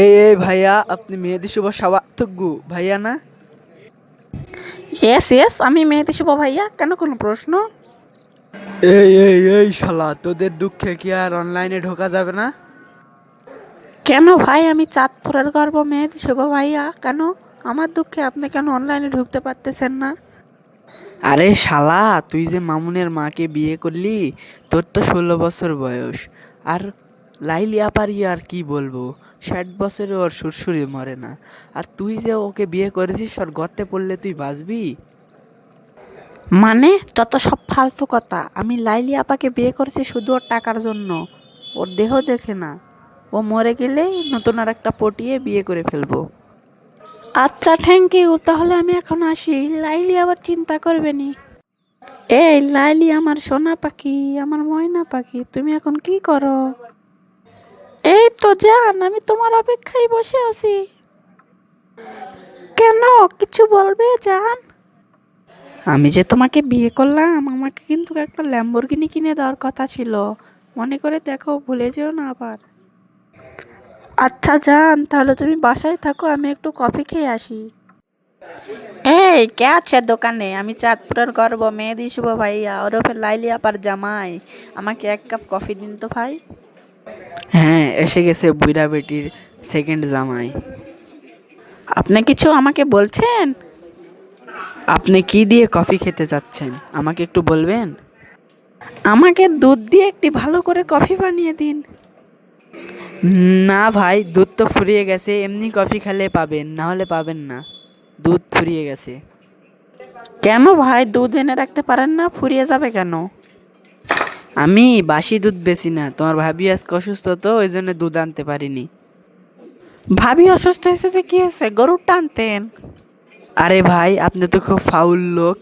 এই এই ভাইয়া আপনি মেহেদি শুভ সাবাতগু ভাইয়া না? ইয়েস ইয়েস আমি মেহেদি শুভ ভাইয়া কেন কোনো প্রশ্ন? এই এই এই শালা তোদের দুঃখে কি আর অনলাইনে ঢোকা যাবে না? কেন ভাই আমি চাঁদপুরের গর্ব মেহেদি শুভ ভাইয়া কেন? আমার দুঃখে আপনি কেন অনলাইনে ঢুকতে পারতেছেন না? আরে শালা তুই যে মামুনের মাকে বিয়ে করলি তোর তো ষোলো বছর বয়স আর লাইলি আপারি আর কি বলব? ষাট বছরে ওর সুরসুরি মরে না। আর তুই যে ওকে বিয়ে করেছিস ওর গর্তে পড়লে তুই বাঁচবি? মানে? যত সব ফালতু কথা। আমি লাইলি আপাকে বিয়ে করেছি শুধু ওর টাকার জন্য। ওর দেহ দেখে না। ও মরে গেলেই নতুন আর একটা পটিয়ে বিয়ে করে ফেলব। আচ্ছা থ্যাংক ইউ তাহলে আমি এখন আসি। লাইলি আবার চিন্তা করবে নি। এই লাইলি আমার সোনা পাখি আমার ময়না পাখি তুমি এখন কি করো? জান আমি তোমার অপেক্ষায় বসে আছি। কেন? কিছু বলবে? জান আমি যে তোমাকে বিয়ে করলাম, আমাকে কিন্তু একটা ল্যাম্বরগিনি কিনে দেওয়ার কথা ছিল। মনে করে দেখো, ভুলে যেও না আবার। আচ্ছা যান, তাহলে তুমি বাসায় থাকো, আমি একটু কফি খেয়ে আসি। এই, কে আছে দোকানে? আমি চাঁদপুরের গর্ব, মেহেদি শুভ ভাইয়া, ওরফে লাইলি আপার জামাই। আমাকে এক কাপ কফি দিন তো ভাই। হ্যাঁ এসে গেছে বুইরা বেটির সেকেন্ড জামাই। আপনি কিছু আমাকে বলছেন? আপনি কি দিয়ে কফি খেতে যাচ্ছেন? আমাকে একটু বলবেন? আমাকে দুধ দিয়ে একটি ভালো করে কফি বানিয়ে দিন। না ভাই, দুধ তো ফুরিয়ে গেছে, এমনি কফি খেলে পাবেন, না হলে পাবেন না। দুধ ফুরিয়ে গেছে। কেন ভাই? দুধ এনে রাখতে পারেন না, ফুরিয়ে যাবে কেন? আমি বাসি দুধ বেশি না। তোমার ভাবি আজকে অসুস্থ তো ওই জন্য দুধ আনতে পারিনি। ভাবি অসুস্থ হয়েছে যে কি হয়েছে? গরুর টানতেন আরে ভাই আপনি তো খুব ফাউল লোক।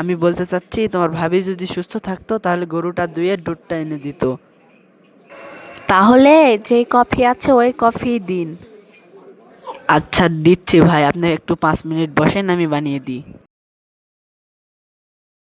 আমি বলতে চাচ্ছি তোমার ভাবি যদি সুস্থ থাকতো তাহলে গরুটা দুয়ে দুধটা এনে দিত। তাহলে যে কফি আছে ওই কফি দিন। আচ্ছা দিচ্ছি ভাই। আপনি একটু পাঁচ মিনিট বসেন আমি বানিয়ে দিই।